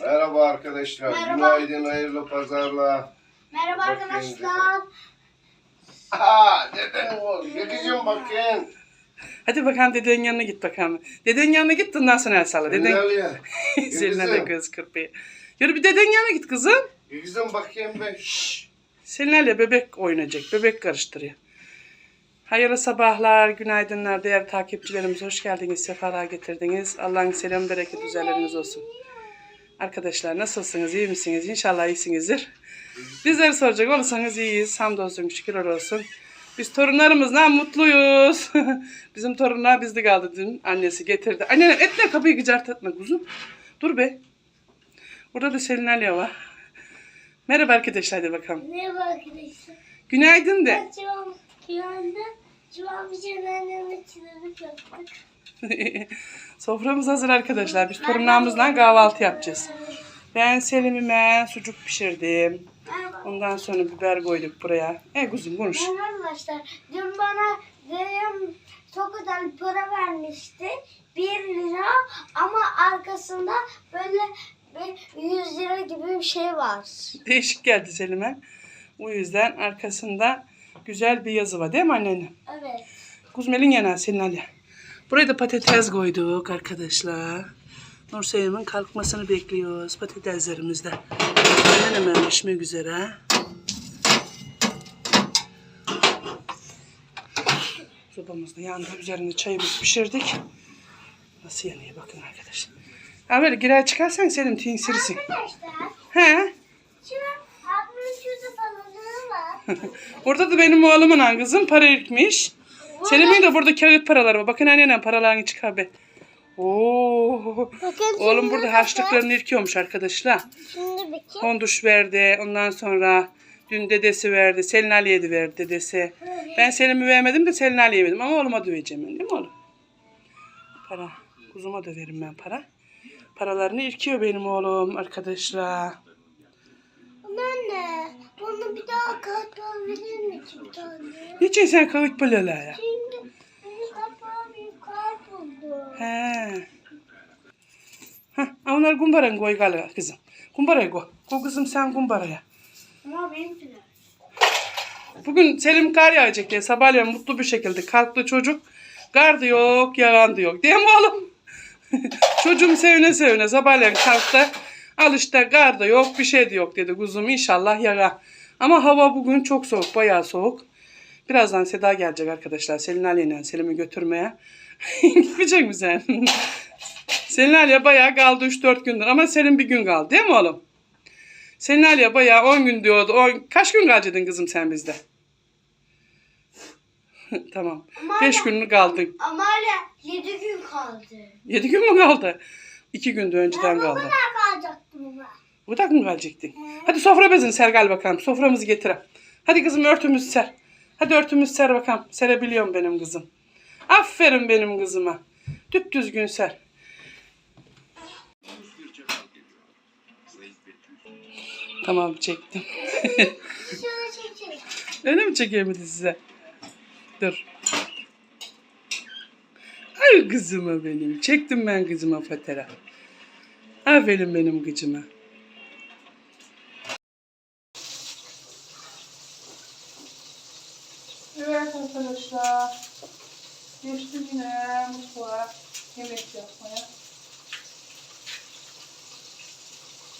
Merhaba arkadaşlar. Merhaba. Günaydın, hayırlı pazarlar. Merhaba Bakayım arkadaşlar. Aa, deden o. Gideceğim bakayım. Hadi bakalım dedenin yanına git bakalım. Dedenin yanına git ondan sonra el salla. Deden Deden. Selin'e de göz kırpıyor. Yürü bir dedenin yanına git kızım. Gideceğim bakayım ben. Şşş. Selin'le bebek oynayacak. Bebek karıştırıyor. Hayırlı sabahlar, günaydınlar değerli takipçilerimiz. Hoş geldiniz, sefalar getirdiniz. Allah'ın selam, bereket üzerleriniz olsun. Arkadaşlar nasılsınız, iyi misiniz? İnşallah iyisinizdir. Bizleri soracak olursanız iyiyiz. Hamdolsun, şükürler olsun. Biz torunlarımızla mutluyuz. Bizim torunlar bizde kaldı dün. Annesi getirdi. Anne etme kapıyı gıcart etme kuzum. Dur be. Burada da Selin Ali var. Merhaba arkadaşlar de bakalım. Merhaba arkadaşlar. Günaydın de. Civan, Civan'da Civan bir annemle çilerik yaptık. Soframız hazır arkadaşlar. Biz torunlarımızla kahvaltı yapacağız. Ben Selim'ime sucuk pişirdim. Ondan sonra biber koyduk buraya. E kuzum konuş. Arkadaşlar. Dün bana çok güzel para vermişti. 1 lira ama arkasında böyle bir 100 lira gibi bir şey var. Değişik geldi Selim'e. O yüzden arkasında güzel bir yazı var değil mi annenin? Evet. Kuzum elin yana Selin Ali. Buraya da patates koyduk arkadaşlar. Nurseyim'in kalkmasını bekliyoruz patateslerimizde. Hemen hemen pişmek üzere. Sobamız da yandı. Üzerine çayımızı pişirdik. Nasıl yanıyor bakın arkadaşlar. Böyle girer çıkarsan Selim tinsirisin. Arkadaşlar He. şimdi ablamın şurada balonu var. Burada da benim oğlumun kızım para irkmiş. Selim'in de burada kağıt paraları var. Bakın annenin paralarını çıkar be. Oo. Bakın Oğlum burada harçlıklarını irkiyormuş arkadaşlar. Şimdi. Konduş verdi. Ondan sonra dün dedesi verdi. Selin Ali'ye de verdi dedesi. Ben Selim'i vermedim de Selin Ali'ye verdim. Ama oğluma döveceğim ben değil mi oğlum? Para. Kuzuma da veririm ben para. Paralarını irkiyor benim oğlum arkadaşlar. Anne, bana bir daha kart verir misin bir tane? Niçin sen kağıt paralar ya? Şimdi bir kart buldu. He. Hah, onlar kumbaranı koy galiba kızım. Kumbaraya koy. Koy kızım sen kumbaraya. Ama benimkiler. Bugün Selim kar yağacak diye sabahleyin mutlu bir şekilde kalktı çocuk. Kar da yok, yağan da yok. Değil mi oğlum? Çocuğum sevine sevine sabahleyin kalktı. Al işte kar da yok, bir şey de yok dedi kuzum. İnşallah yağar. Ama hava bugün çok soğuk, bayağı soğuk. Birazdan Seda gelecek arkadaşlar. Selin Ali'yle Selim'i götürmeye. Gitmeyecek mi sen? Selin Ali'ye bayağı kaldı 3-4 gündür. Ama Selim bir gün kaldı değil mi oğlum? Selin Ali'ye bayağı 10 gün diyordu. 10... Kaç gün kalacaktın kızım sen bizde? tamam. Ama 5 hala- gün kaldın. Ama hala 7 gün kaldı. 7 gün mü kaldı? 2 gün de önceden kaldı. kadar kalacaktım Burada mı kalacaktın? Hadi sofra bezini ser gel bakalım. Soframızı getir. Hadi kızım örtümüzü ser. Hadi örtümüzü ser bakalım. Serebiliyorum benim kızım. Aferin benim kızıma. Düp düzgün ser. Tamam çektim. Öyle mi çekemedi size? Dur. Ay kızıma benim. Çektim ben kızıma fotoğraf. Aferin benim kızıma. Evet arkadaşlar. Geçtim yine mutfağa yemek yapmaya.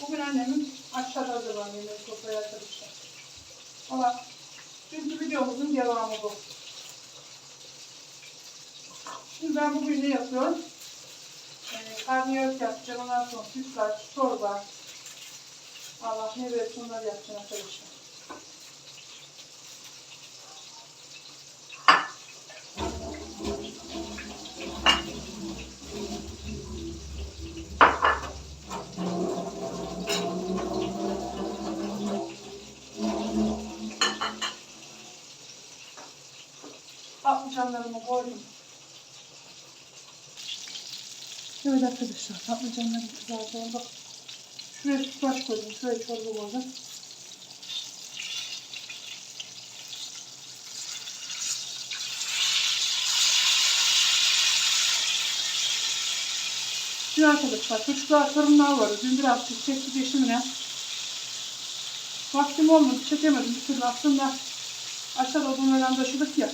Bugün annemin aşağıda hazırlanan yemek sofraya arkadaşlar. Ama dünkü videomuzun devamı bu. Şimdi ben bugün ne yapıyorum? Ee, karnıyarık yapacağım. Ondan sonra sütlaç, çorba. Allah ne verirse onları yapacağım arkadaşlar. Patlıcanlarımı koydum. Evet arkadaşlar patlıcanlarım kızardı. Bak. Şuraya sütlaç koydum. Şuraya çorba koydum. Dün arkadaşlar çocuklar sorunlar vardı. Dün biraz çekti geçimine. Vaktim olmadı. Çekemedim bir türlü aslında. Aşağıda odunlardan taşıdık ya.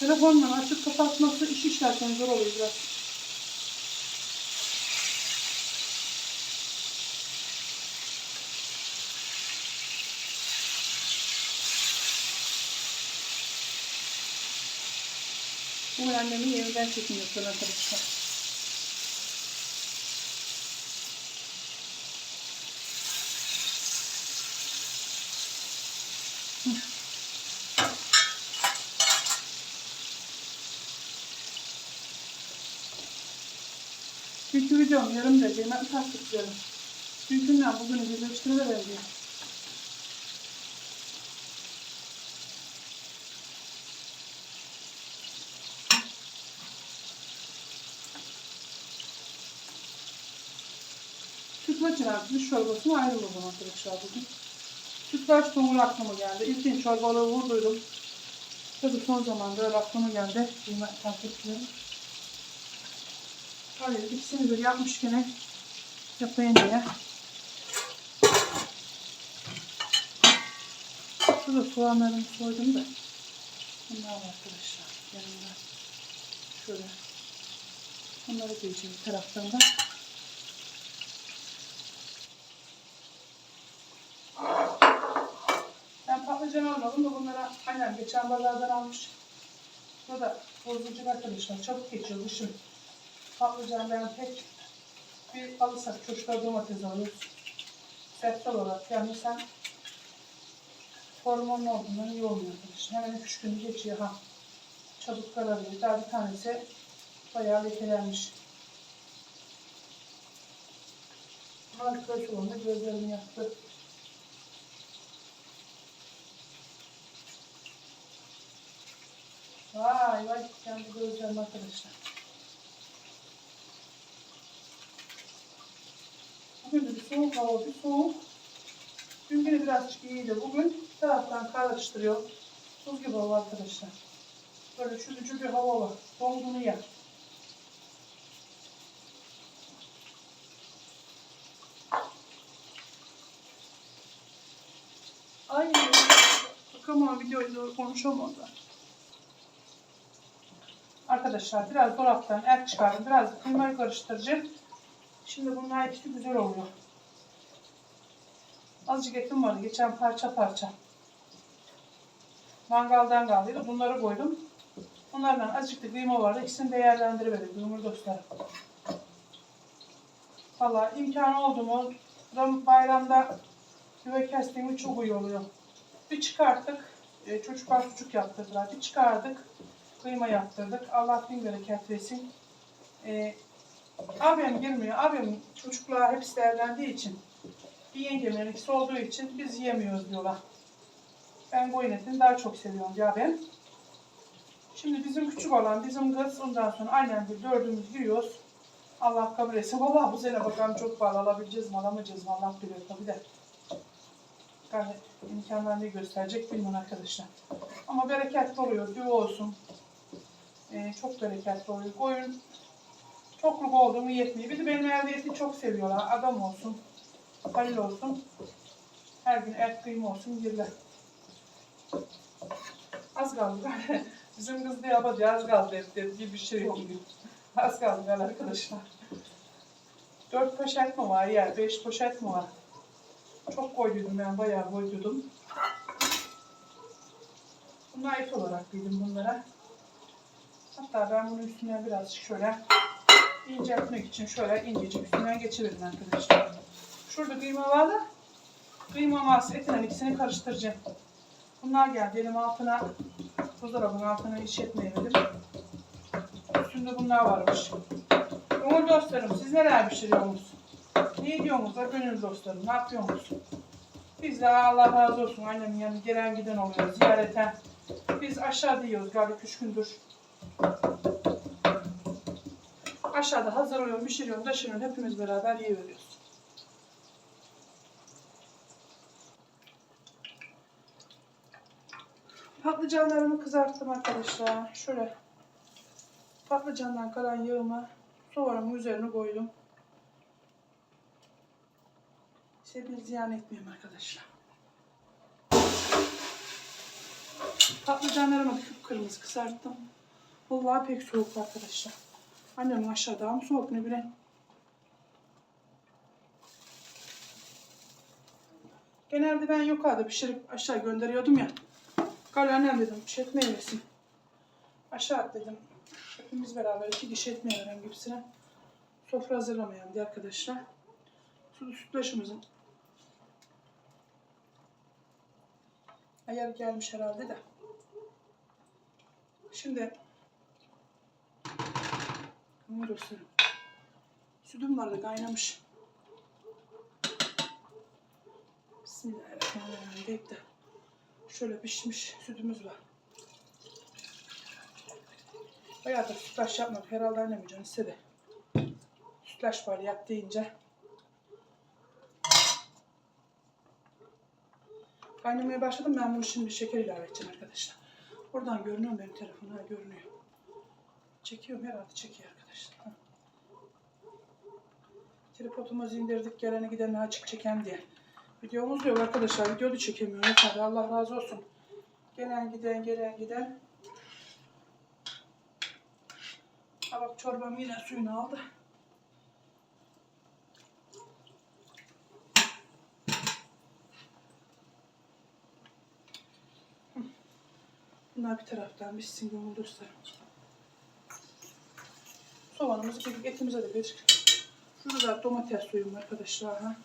Telefonla açıp kapatması iş işlerken zor oluyor biraz. Bu çekim yapıyor arkadaşlar. Dünkü videom yarım derece ben taktik diyorum. Dünkünden bugünü birleştiriverelim diye. Sütlaç inatmış çorbasını ayrılmadım arkadaşlar bugün. Sütlaç tomur aklıma geldi. İlkin çorbalığı vurduydum. Tabii son zamanda öyle aklıma geldi. Bilmem fark etmiyorum. Hayır ikisini bir yapmış gene yapayım diye. Şurada soğanlarımı soydum da. Bunlar var arkadaşlar. Yanımda. Şöyle. Bunları bir taraftan da. Ben patlıcan almadım da bunlara aynen geçen pazardan almış. Bu da bozucu arkadaşlar. Çabuk geçiyor kışın. Patlıcan ben pek bir alırsak çocuklar domates alıyoruz. Sebze olarak yani sen hormonlu olduğundan iyi olmuyor arkadaşlar. Hemen üç gün geçiyor ha. Çabuk kararıyor. Daha bir tanesi bayağı lekelenmiş. Harika şu anda gözlerimi yaktı. Vay vay kendi gözlerim arkadaşlar. Bugün de soğuk hava, bir soğuk. Dün yine birazcık iyiydi. Bugün taraftan karıştırıyor. Tuz gibi hava arkadaşlar. Böyle çürücü bir hava var. Donduğunu yer. Ay, bakamam videoyu da. Arkadaşlar biraz dolaptan et çıkardım. Biraz kıymayı karıştıracağım. Şimdi bunlar hepsi güzel oluyor. Azıcık etim vardı. Geçen parça parça. Mangaldan kaldıydı. Bunları koydum. Bunlardan azıcık da kıyma vardı. İkisini değerlendiremedim. Dumur dostlarım. Valla imkanı oldu mu Ram- bayramda güve kestiğimi çok iyi oluyor. Bir çıkarttık. E, çocuklar sucuk yaptırdılar. Bir çıkardık. Kıyma yaptırdık. Allah bin bereket versin. E, abim girmiyor. Abim çocuklar hepsi evlendiği için bir yengemin ikisi olduğu için biz yemiyoruz diyorlar. Ben koyun etini daha çok seviyorum ya ben. Şimdi bizim küçük olan bizim kız ondan sonra aynen bir dördümüz yiyoruz. Allah kabul etsin. Valla bu sene bakalım çok pahalı alabileceğiz mi alamayacağız mı Allah bilir tabii de. Yani imkanlar ne gösterecek bilmiyorum arkadaşlar. Ama bereketli oluyor. Düğü olsun. Ee, çok bereketli oluyor. Koyun çokluk oldu mu yetmiyor. Bir de benim evde çok seviyorlar. Adam olsun. Halil olsun. Her gün et kıyma olsun yerler. Az kaldı. Bizim kız da yapacak. Az kaldı et dedi gibi bir şey oldu. Az kaldı arkadaşlar. Dört poşet mi var ya? Beş poşet mi var? Çok koyduydum ben. Bayağı koyduydum. Bunlar et olarak koydum bunlara. Hatta ben bunun üstüne biraz şöyle inceltmek için şöyle incecik üstünden geçiririm arkadaşlar. Şurada kıyma var da kıyma varsa etin ikisini karıştıracağım. Bunlar geldi elim altına buzdolabının altına işletmeyemedim. Üstünde bunlar varmış. Gönül dostlarım siz neler pişiriyorsunuz? Ne diyorsunuz da gönül dostlarım ne yapıyorsunuz? Biz de Allah razı olsun annemin yanına gelen giden oluyor ziyarete. Biz aşağıda yiyoruz galiba üç gündür. Aşağıda hazırlıyorum, pişiriyorum, taşırıyorum. Hepimiz beraber yiyiveriyoruz. Patlıcanlarımı kızarttım arkadaşlar. Şöyle patlıcandan kalan yağımı Soğanımı üzerine koydum. İşte bir ziyan etmeyeyim arkadaşlar. Patlıcanlarımı kırmızı kızarttım. Vallahi pek soğuk arkadaşlar. Annem aşağıda mı soğuk ne bileyim. Genelde ben yukarıda pişirip aşağı gönderiyordum ya. Gal annem dedim pişirtme eylesin. Aşağı at dedim. Hepimiz beraber iki kişi etmeye veren gibisine. Sofra hazırlamayalım diye arkadaşlar. Süt sütlaşımızın ayarı gelmiş herhalde de. Şimdi bunu göstereyim. Sütüm vardı kaynamış. Bismillahirrahmanirrahim deyip de şöyle pişmiş sütümüz var. Bayağıdır sütlaç yapmadık. Herhalde annem canı istedi. Sütlaç var yap deyince. Kaynamaya başladım. Ben bunu şimdi şeker ilave edeceğim arkadaşlar. Buradan görünüyor benim telefon? Ha görünüyor. Çekiyorum herhalde çekiyor arkadaşlar. Tripodumuzu indirdik. Geleni gideni açık çeken diye. Videomuz yok arkadaşlar. Video da çekemiyorum. Yeter. Allah razı olsun. Gelen giden gelen giden. Ha bak çorbam yine suyunu aldı. Bunlar bir taraftan pişsin gönül dostlarım. Soğanımızı kırdık, etimize de bir. Şurada da domates suyum arkadaşlar. Ha.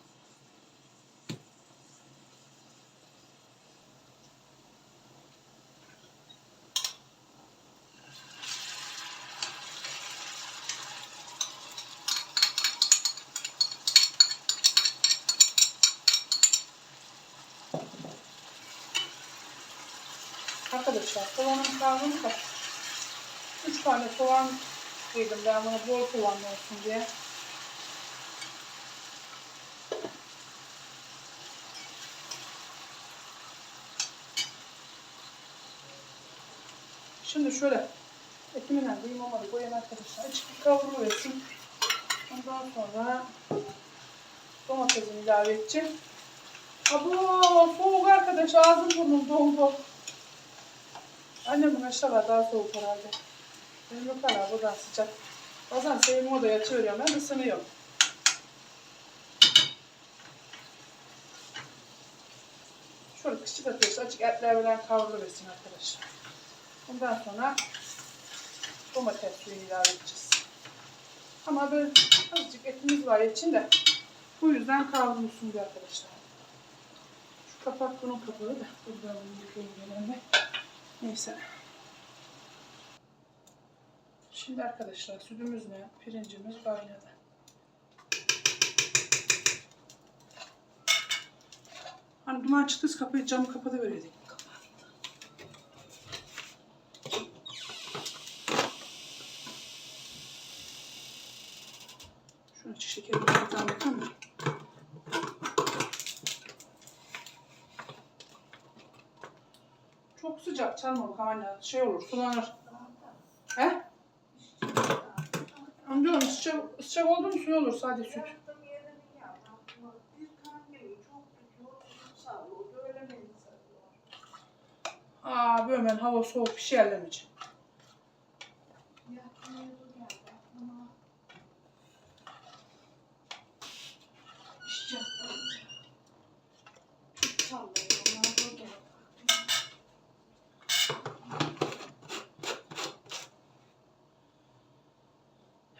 Arkadaşlar soğanın kaç? 3 tane soğan yedim ben bunu bol olsun diye. Şimdi şöyle etimin de imamadı koyayım arkadaşlar. Açık bir kavrulu versin. Ondan sonra domatesini ilave edeceğim. Abo soğuk arkadaş ağzım burnum dondu. Annemin aşağılar daha soğuk herhalde. Benim yukarılar buradan sıcak. Bazen sevim odaya çığırıyorum ben ısınıyorum. Şöyle kışçı ateşi açık etler veren kavruluversin arkadaşlar. Bundan sonra domates suyu ilave edeceğiz. Ama böyle azıcık etimiz var içinde. Bu yüzden kavrulsun diye arkadaşlar. Şu kapak bunun kapağı da. Buradan bunu yıkayayım genelde. Neyse. Şimdi arkadaşlar sütümüzle pirincimiz kaynadı. Hani duman çıktıysa kapıyı camı kapatıverelim. Şunu açık şekerini bir tane bakalım. Çok sıcak çalma bak anne. Şey olur sulanır. He? Amca sıcak, sıcak oldu mu suyu olur sadece süt. Aa böyle hava soğuk bir şey ellemeyeceğim.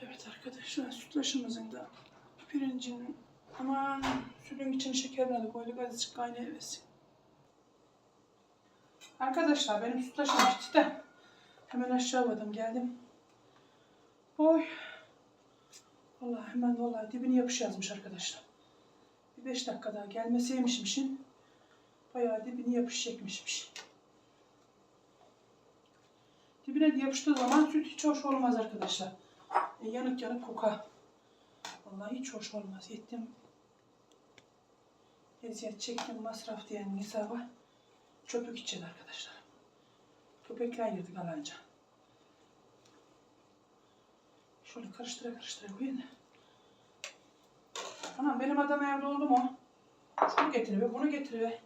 Evet sütlaşımızın da pirincinin aman sütün içine şekerini de koyduk azıcık kaynayıversin. Arkadaşlar benim sütlaşım bitti de hemen aşağı vardım geldim. Oy. Vallahi hemen vallahi dibini yapış yazmış arkadaşlar. Bir beş dakika daha gelmeseymişmişin bayağı dibini yapış çekmişmiş. Dibine yapıştığı zaman süt hiç hoş olmaz arkadaşlar. E, yanık yanık kokar. Vallahi hiç hoş olmaz. Yettim. Eziyet çektim masraf diyenin hesabı. Çöpü gidecek arkadaşlar. Köpekler yedik alanca. Şöyle karıştıra karıştıra koyayım. Anam benim adam evde oldu mu? Şunu getiriver, bunu getiriver.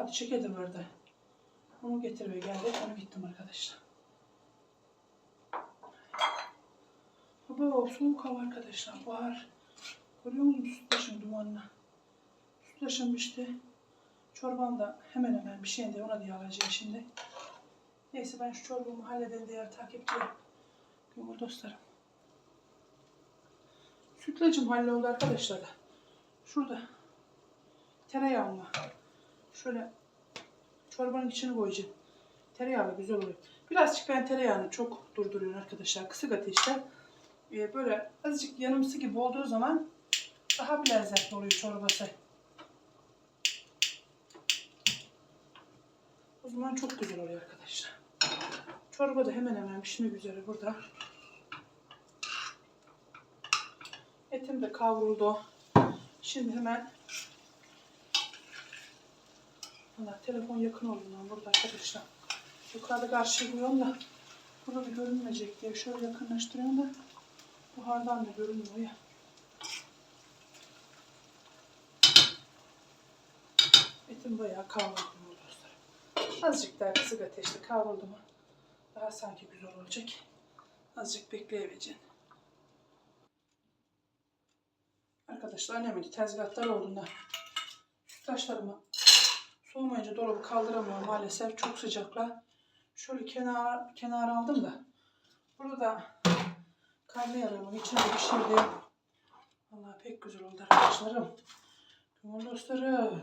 Bu pati çekedi vardı. Onu getiriver geldi. Onu gittim arkadaşlar. Baba soğuk hava arkadaşlar. Bahar. Görüyor musunuz sütlaçın dumanına? Sütlaçım işte. Çorbam da hemen hemen bir şey de ona diye alacağım şimdi. Neyse ben şu çorbamı halledeyim diğer takipçilerim. Gönül dostlarım. Sütlacım halloldu arkadaşlar. Şurada tereyağım var. Şöyle çorbanın içine koyacağım. Tereyağlı güzel oluyor. Birazcık ben tereyağını çok durduruyorum arkadaşlar. Kısık ateşte. Ee, böyle azıcık yanımsı gibi olduğu zaman daha bir lezzetli oluyor çorbası. O zaman çok güzel oluyor arkadaşlar. Çorba da hemen hemen pişmek üzere burada. Etim de kavruldu. Şimdi hemen Valla telefon yakın olduğundan burada arkadaşlar. Yukarıda karşılıyorum da burada görünmeyecek diye şöyle yakınlaştırıyorum da buhardan da görünmüyor ya. Etim bayağı kavruldu dostlar. Azıcık daha kısık ateşte kavruldu mu daha sanki güzel olacak. Azıcık bekleyebileceğim. Arkadaşlar annemin tezgahlar olduğunda sütlaçlarımı soğumayınca dolabı kaldıramıyorum maalesef. Çok sıcakla. Şöyle kenar, kenar aldım da. Burada da karnıyarığımın içine pişirdim. Vallahi pek güzel oldu arkadaşlarım. Gönül dostlarım.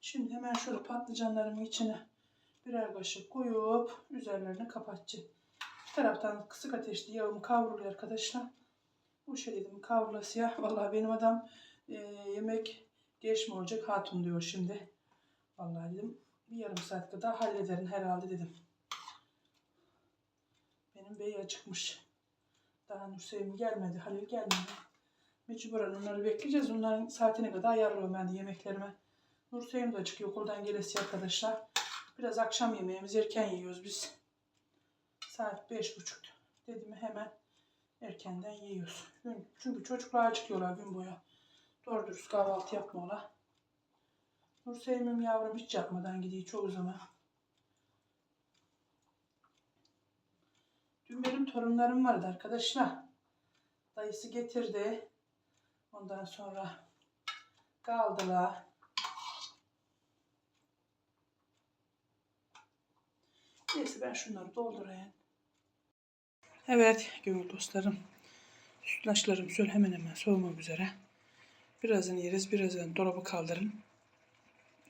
Şimdi hemen şöyle patlıcanlarımın içine birer kaşık koyup üzerlerini kapatacağım. Bir taraftan kısık ateşte yağım kavruluyor arkadaşlar. Bu şey dedim kavrulası ya. Vallahi benim adam e, yemek geç mi olacak hatun diyor şimdi. Vallahi dedim bir yarım saat kadar hallederim herhalde dedim. Benim bey acıkmış. Daha Nursevim gelmedi, Halil gelmedi. Mecburen onları bekleyeceğiz. Onların saatine kadar ayarlıyorum ben de yemeklerime. Nursevim de acıkıyor okuldan gelesi arkadaşlar. Biraz akşam yemeğimizi erken yiyoruz biz. Saat beş buçuk. Dedim hemen erkenden yiyoruz. Çünkü çocuklar acıkıyorlar gün boyu. Doğru dürüst kahvaltı yapmıyorlar. Nursevim'im yavrum hiç yapmadan gidiyor çoğu zaman. Dün benim torunlarım vardı arkadaşlar. Dayısı getirdi. Ondan sonra kaldılar. Neyse ben şunları doldurayım. Evet gönül dostlarım. Sütlaçlarım şöyle hemen hemen soğumak üzere. Birazını yeriz, birazını dolabı kaldırın.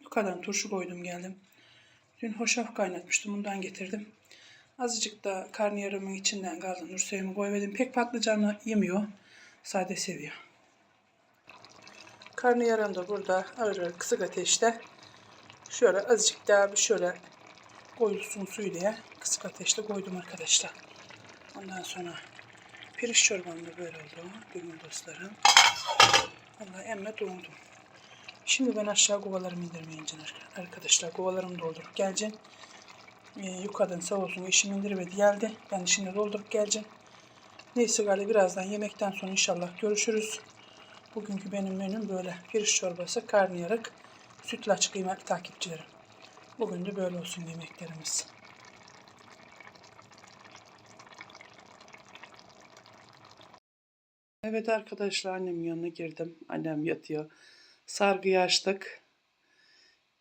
Bu kadar turşu koydum geldim. Dün hoşaf kaynatmıştım, bundan getirdim. Azıcık da karnıyarımın içinden kaldı. Nursevim'i koymadım. Pek patlıcanı yemiyor. Sade seviyor. Karnıyarım da burada ağır ağır kısık ateşte. Şöyle azıcık daha bir şöyle koyulsun suyu diye kısık ateşte koydum arkadaşlar. Ondan sonra pirinç çorbam da böyle oldu. Gönül dostlarım. Vallahi emme dondum. Şimdi ben aşağı kovalarımı indirmeyince arkadaşlar. Kovalarımı doldurup geleceğim. Ee, yukarıdan sağ olsun eşim indirmedi geldi. Ben de şimdi doldurup geleceğim. Neyse galiba birazdan yemekten sonra inşallah görüşürüz. Bugünkü benim menüm böyle. Pirinç çorbası, karnıyarık, sütlaç kıymetli takipçilerim. Bugün de böyle olsun yemeklerimiz. Evet arkadaşlar annemin yanına girdim. Annem yatıyor. Sargıyı açtık.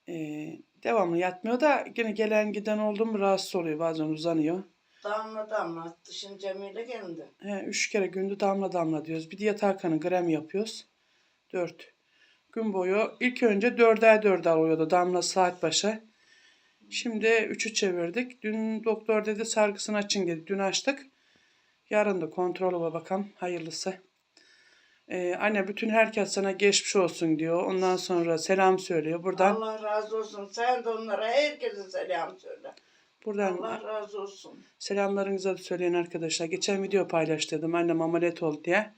Ee, devamlı yatmıyor da yine gelen giden oldu mu rahatsız oluyor. Bazen uzanıyor. Damla damla attı. Şimdi Cemile geldi. He, üç kere günde damla damla diyoruz. Bir de yatarkanı krem yapıyoruz. Dört. Gün boyu ilk önce dörder dörder oluyordu damla saat başı. Şimdi üçü çevirdik. Dün doktor dedi sargısını açın dedi. Dün açtık. Yarın da kontrolü bakalım. Hayırlısı. Ee, anne bütün herkes sana geçmiş olsun diyor. Ondan sonra selam söylüyor. Buradan Allah razı olsun. Sen de onlara herkese selam söyle. buradan Allah razı olsun. selamlarınızı da söyleyin arkadaşlar. Geçen video paylaştırdım. Annem ameliyat oldu diye.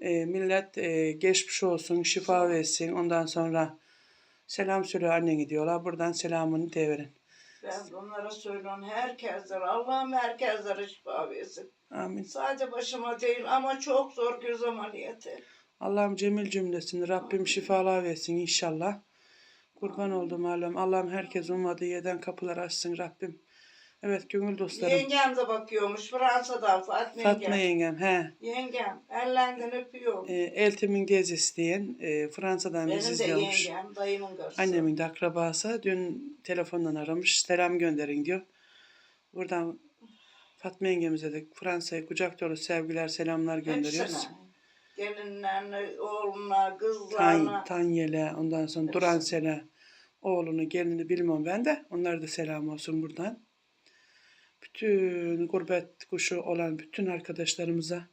E, millet e, geçmiş olsun, şifa versin. Ondan sonra selam söyle anneni diyorlar. Buradan selamını deverin. Ben de onlara söylüyorum. Herkeslere, Allah'ım herkeslere şifa versin. Amin. Sadece başıma değil ama çok zor göz ameliyatı. Allah'ım cemil cümlesini Rabbim şifalar versin inşallah. Kurban oldum Allah'ım. Allah'ım herkes ummadığı yerden kapılar açsın Rabbim. Evet gönül dostlarım. Yengem de bakıyormuş Fransa'dan Fatma, Fatma yengem. yengem he. Yengem ellerinden öpüyorum. E, Eltim'in teyzesi diyen e, Fransa'dan bizi Benim de izliyormuş. yengem, dayımın karısı. Annemin de akrabası dün telefondan aramış. Selam gönderin diyor. Buradan Fatma yengemize de Fransa'ya kucak dolu sevgiler, selamlar gönderiyoruz. Hepsine. Gelinlerine, oğluna, Tan, kızlarına. Tanyele, ondan sonra Duransel'e, oğlunu, gelini bilmem ben de. Onlar da selam olsun buradan. Bütün gurbet kuşu olan bütün arkadaşlarımıza,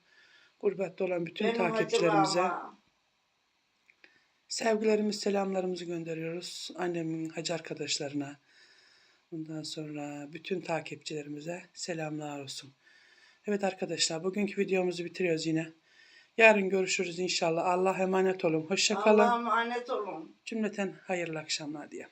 gurbette olan bütün Benim takipçilerimize sevgilerimiz, selamlarımızı gönderiyoruz. Annemin hacı arkadaşlarına, ondan sonra bütün takipçilerimize selamlar olsun. Evet arkadaşlar, bugünkü videomuzu bitiriyoruz yine. Yarın görüşürüz inşallah. Allah emanet olun. Hoşça kalın. Allah'a emanet olun. Cümleten hayırlı akşamlar diye.